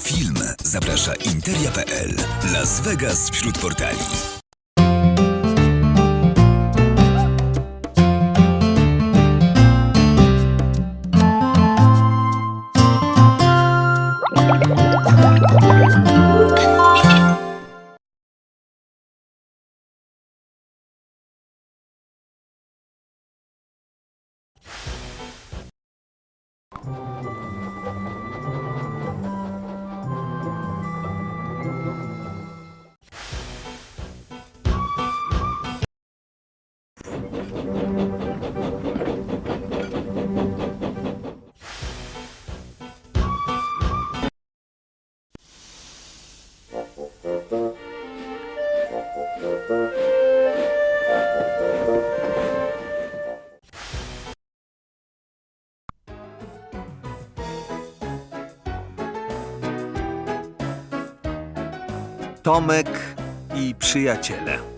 film zaprasza Interia.pl. Las Vegas wśród portali. Tomek i przyjaciele.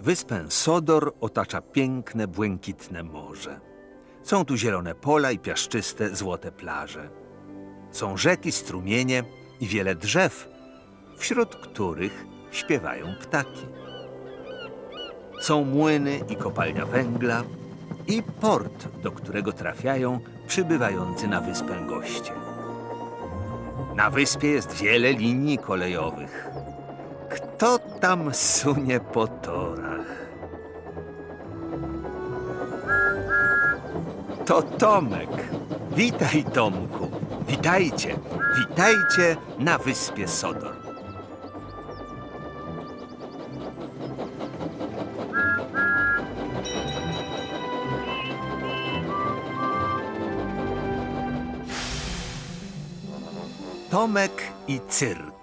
Wyspę Sodor otacza piękne, błękitne morze. Są tu zielone pola i piaszczyste, złote plaże. Są rzeki, strumienie i wiele drzew, wśród których śpiewają ptaki. Są młyny i kopalnia węgla i port, do którego trafiają przybywający na wyspę goście. Na wyspie jest wiele linii kolejowych. Kto tam sunie po torach? To Tomek. Witaj, Tomku. Witajcie, witajcie na wyspie Sodor. Tomek i Cyrk.